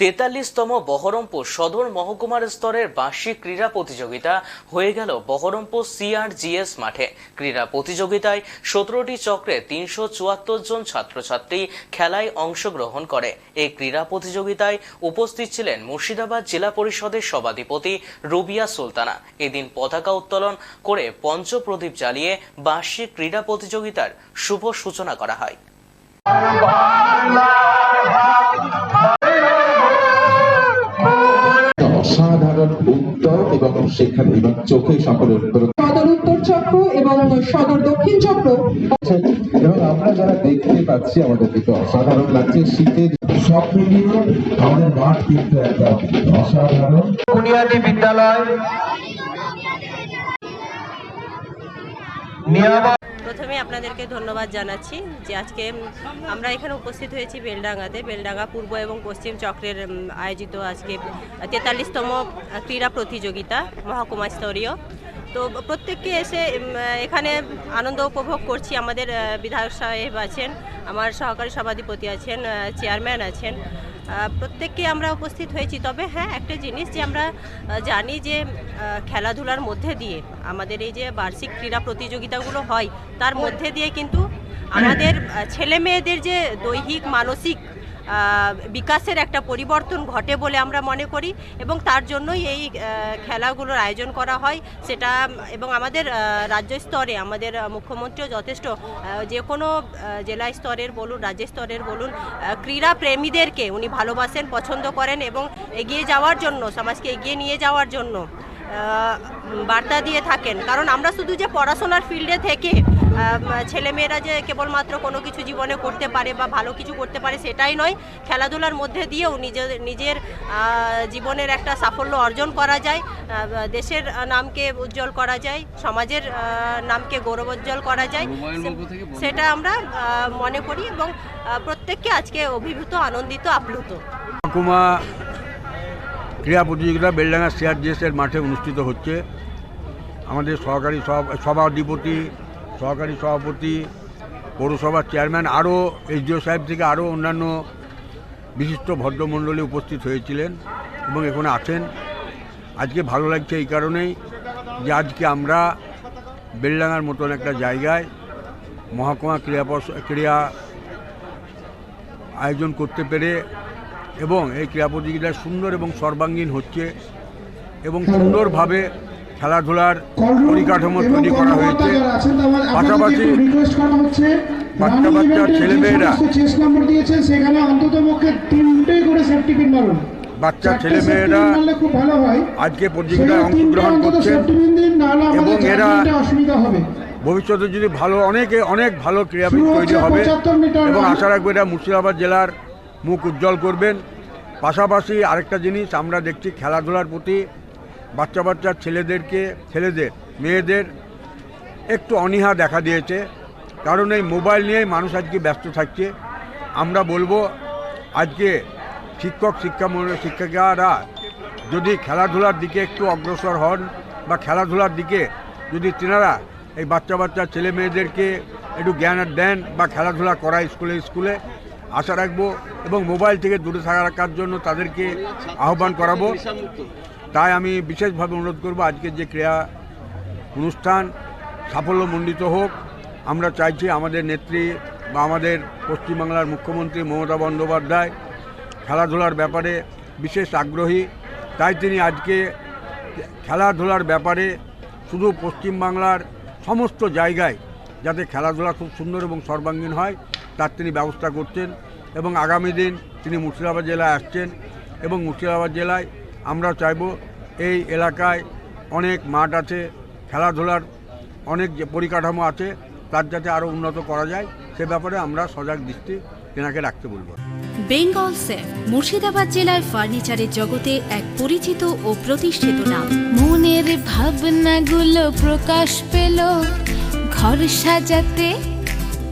তেতাল্লিশতম বহরমপুর সদর মহকুমার স্তরের বার্ষিক ক্রীড়া প্রতিযোগিতা হয়ে গেল বহরমপুর সিআরজিএস মাঠে। ক্রীড়া প্রতিযোগিতায় সতেরোটি চক্রে তিনশো চুয়াত্তর জন ছাত্রছাত্রী খেলায় অংশগ্রহণ করে। এই ক্রীড়া প্রতিযোগিতায় উপস্থিত ছিলেন মুর্শিদাবাদ জেলা পরিষদের সভাধিপতি রুবিয়া সুলতানা। এদিন পতাকা উত্তোলন করে পঞ্চপ্রদীপ জ্বালিয়ে বার্ষিক ক্রীড়া প্রতিযোগিতার শুভ সূচনা করা হয়। অসাধারণ উত্তর এবং সেখানে এবং চোখে সকলে উত্তর সদর উত্তর চক্র এবং সদর দক্ষিণ চক্র। এবং আমরা যারা দেখতে পাচ্ছি আমাদের কিন্তু অসাধারণ লাগছে। শীতের সব মিলিয়ে আমাদের মাঠ কিন্তু একটা অসাধারণ। বুনিয়াদী বিদ্যালয়। নিয়ামক প্রথমে আপনাদেরকে ধন্যবাদ জানাচ্ছি যে আজকে আমরা এখানে উপস্থিত হয়েছি বেলডাঙ্গাতে। বেলডাঙ্গা পূর্ব এবং পশ্চিম চক্রের আয়োজিত আজকে তেতাল্লিশতম ক্রীড়া প্রতিযোগিতা মহকুমা স্তরীয়। তো প্রত্যেককে এসে এখানে আনন্দ উপভোগ করছি। আমাদের বিধায়ক সাহেব আছেন, আমার সহকারী সভাধিপতি আছেন চেয়ারম্যান আছেন। প্রত্যেককে আমরা উপস্থিত হয়েছি। তবে হ্যাঁ একটা জিনিস যে আমরা জানি যে খেলাধুলার মধ্যে দিয়ে আমাদের এই যে বার্ষিক ক্রীড়া প্রতিযোগিতাগুলো হয়, তার মধ্যে দিয়ে কিন্তু আমাদের ছেলে মেয়েদের যে দৈহিক, মানসিক বিকাশের একটা পরিবর্তন ঘটে বলে আমরা মনে করি এবং তার জন্যই এই খেলাগুলোর আয়োজন করা হয়। সেটা, এবং আমাদের রাজ্য স্তরে আমাদের মুখ্যমন্ত্রীও যথেষ্ট যে কোনো জেলা স্তরের বলুন, রাজ্য স্তরের বলুন ক্রীড়া প্রেমীদেরকে উনি ভালোবাসেন, পছন্দ করেন এবং এগিয়ে যাওয়ার জন্য, সমাজকে এগিয়ে নিয়ে যাওয়ার জন্য। বার্তা দিয়ে থাকেন। কারণ আমরা শুধু যে পড়াশোনার ফিল্ডে থেকে ছেলেমেয়েরা যে কেবলমাত্র কোনো কিছু জীবনে করতে পারে বা ভালো কিছু করতে পারে সেটাই নয় খেলাধুলার মধ্যে দিয়েও নিজের নিজের জীবনের একটা সাফল্য অর্জন করা যায় দেশের নামকে উজ্জ্বল করা যায় সমাজের নামকে গৌরবোজ্জ্বল করা যায়। সেটা আমরা মনে করি এবং প্রত্যেককে আজকে অভিভূত আনন্দিত আপ্লুত। ক্রীড়া প্রতিযোগিতা বেলডাঙ্গা সিআরজিএসের মাঠে অনুষ্ঠিত হচ্ছে। আমাদের সহকারী সভা- সভাধিপতি, সহকারী সভাপতি, পৌরসভার চেয়ারম্যান আরও এসডিও সাহেব থেকে আরও অন্যান্য বিশিষ্ট ভদ্রমণ্ডলী উপস্থিত হয়েছিলেন এবং এখানে আছেন। আজকে ভালো লাগছে এই কারণেই যে আজকে আমরা বেলডাঙ্গার মতন একটা জায়গায় মহকুমা ক্রীড়া ক্রীড়া আয়োজন করতে পেরে এবং এই ক্রীড়া প্রতিযোগিতা সুন্দর এবং সর্বাঙ্গীন হচ্ছে এবং সুন্দরভাবে খেলাধুলার পরিকাঠামো তৈরি করা হয়েছে। পাশাপাশি বাচ্চা বাচ্চা ছেলেমেয়েরা বাচ্চা ছেলেমেয়েরা আজকে প্রতিযোগিতায় অংশগ্রহণ আমাদের এবং এরা ভবিষ্যতে যদি ভালো, অনেকে অনেক ভালো ক্রীড়াবিদ তৈরি হবে। এবং আশা রাখব এটা মুর্শিদাবাদ জেলার মুখ উজ্জ্বল করবেন। পাশাপাশি আরেকটা জিনিস, আমরা দেখছি খেলাধুলার প্রতি বাচ্চা বাচ্চা ছেলেদেরকে, ছেলেদের, মেয়েদের একটু অনীহা দেখা দিয়েছে। কারণ এই মোবাইল নিয়েই মানুষ আজকে ব্যস্ত থাকছে। আমরা বলব, আজকে শিক্ষক, শিক্ষা শিক্ষিকারা যদি খেলাধুলার দিকে একটু অগ্রসর হন বা খেলাধুলার দিকে যদি তেনারা এই বাচ্চা বাচ্চা ছেলে মেয়েদেরকে একটু জ্ঞান দেন বা খেলাধুলা করায় স্কুলে স্কুলে আশা রাখব এবং মোবাইল থেকে দূরে থাকার জন্য তাদেরকে আহ্বান করাবো। তাই আমি বিশেষভাবে অনুরোধ করব আজকের যে ক্রীড়া অনুষ্ঠান সাফল্যমণ্ডিত হোক, আমরা চাইছি আমাদের নেত্রী বা আমাদের পশ্চিমবাংলার মুখ্যমন্ত্রী মমতা বন্দ্যোপাধ্যায় খেলাধুলার ব্যাপারে বিশেষ আগ্রহী। তাই তিনি আজকে খেলাধুলার ব্যাপারে শুধু পশ্চিমবাংলার সমস্ত জায়গায় যাতে খেলাধুলা খুব সুন্দর এবং সর্বাঙ্গীন হয় তার তিনি ব্যবস্থা করছেন এবং আগামী দিন তিনি মুর্শিদাবাদ জেলায় আসছেন এবং মুর্শিদাবাদ জেলায় আমরা চাইব এই এলাকায় অনেক মাঠ আছে, খেলাধুলার অনেক যে পরিকাঠামো আছে, তার যাতে আরও উন্নত করা যায়, সে ব্যাপারে আমরা সজাগ দৃষ্টি তেনাকে রাখতে বলব। বেঙ্গল সেফ, মুর্শিদাবাদ জেলায় ফার্নিচারের জগতে এক পরিচিত ও প্রতিষ্ঠিত নাম। মনের ভাবনাগুলো প্রকাশ পেল, ঘর সাজাতে